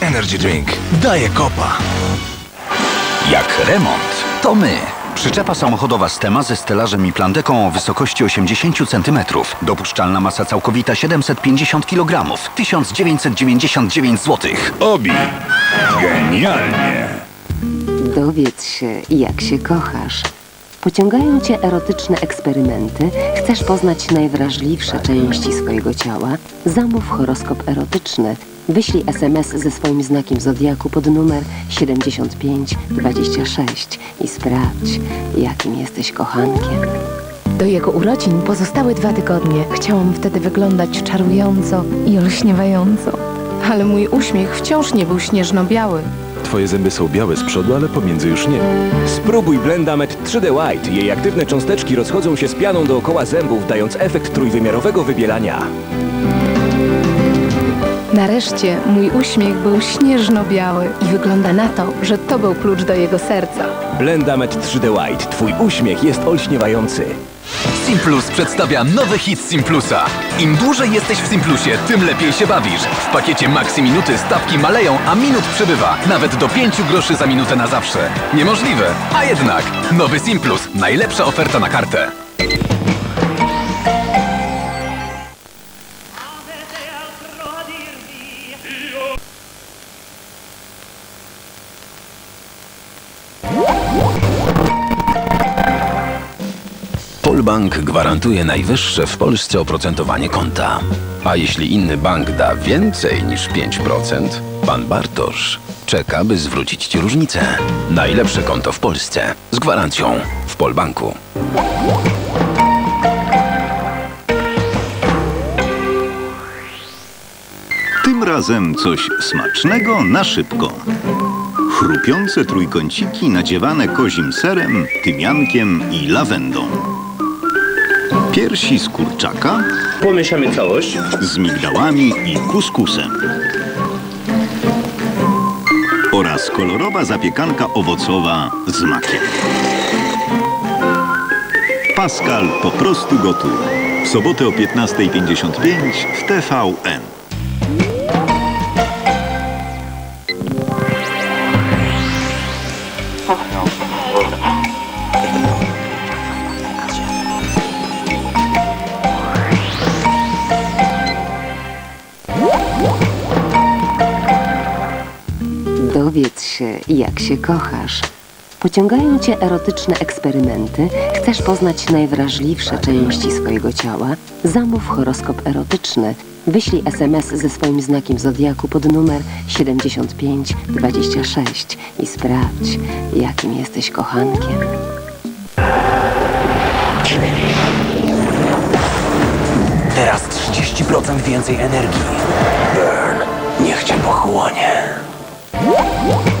Energy Drink daje kopa. Jak remont, to my. Przyczepa samochodowa Stema ze stelażem i plandeką o wysokości 80 cm. Dopuszczalna masa całkowita 750 kg. 1999 zł. Obi. Genialnie. Dowiedz się, jak się kochasz. Pociągają cię erotyczne eksperymenty? Chcesz poznać najwrażliwsze części swojego ciała? Zamów horoskop erotyczny. Wyślij SMS ze swoim znakiem zodiaku pod numer 7526 i sprawdź, jakim jesteś kochankiem. Do jego urodzin pozostały dwa tygodnie. Chciałam wtedy wyglądać czarująco i olśniewająco. Ale mój uśmiech wciąż nie był śnieżno-biały. Twoje zęby są białe z przodu, ale pomiędzy już nie. Spróbuj Blendamet 3D White. Jej aktywne cząsteczki rozchodzą się z pianą dookoła zębów, dając efekt trójwymiarowego wybielania. Nareszcie mój uśmiech był śnieżno-biały i wygląda na to, że to był klucz do jego serca. Blendamet 3D White. Twój uśmiech jest olśniewający. Simplus przedstawia nowy hit Simplusa. Im dłużej jesteś w Simplusie, tym lepiej się bawisz. W pakiecie Maxi Minuty stawki maleją, a minut przybywa. Nawet do 5 groszy za minutę na zawsze. Niemożliwe, a jednak. Nowy Simplus. Najlepsza oferta na kartę. Polbank gwarantuje najwyższe w Polsce oprocentowanie konta. A jeśli inny bank da więcej niż 5%, pan Bartosz czeka, by zwrócić ci różnicę. Najlepsze konto w Polsce z gwarancją w Polbanku. Tym razem coś smacznego na szybko. Chrupiące trójkąciki nadziewane kozim serem, tymiankiem i lawendą. Piersi z kurczaka Pomieszamy całość. z migdałami i kuskusem. Oraz kolorowa zapiekanka owocowa z makiem. Pascal po prostu gotuje. W sobotę o 15.55 w TVN. Dowiedz się, jak się kochasz. Pociągają cię erotyczne eksperymenty? Chcesz poznać najwrażliwsze części swojego ciała? Zamów horoskop erotyczny. Wyślij SMS ze swoim znakiem zodiaku pod numer 7526 i sprawdź, jakim jesteś kochankiem. Teraz 30% więcej energii. Burn. Niech cię pochłonie. Thank you.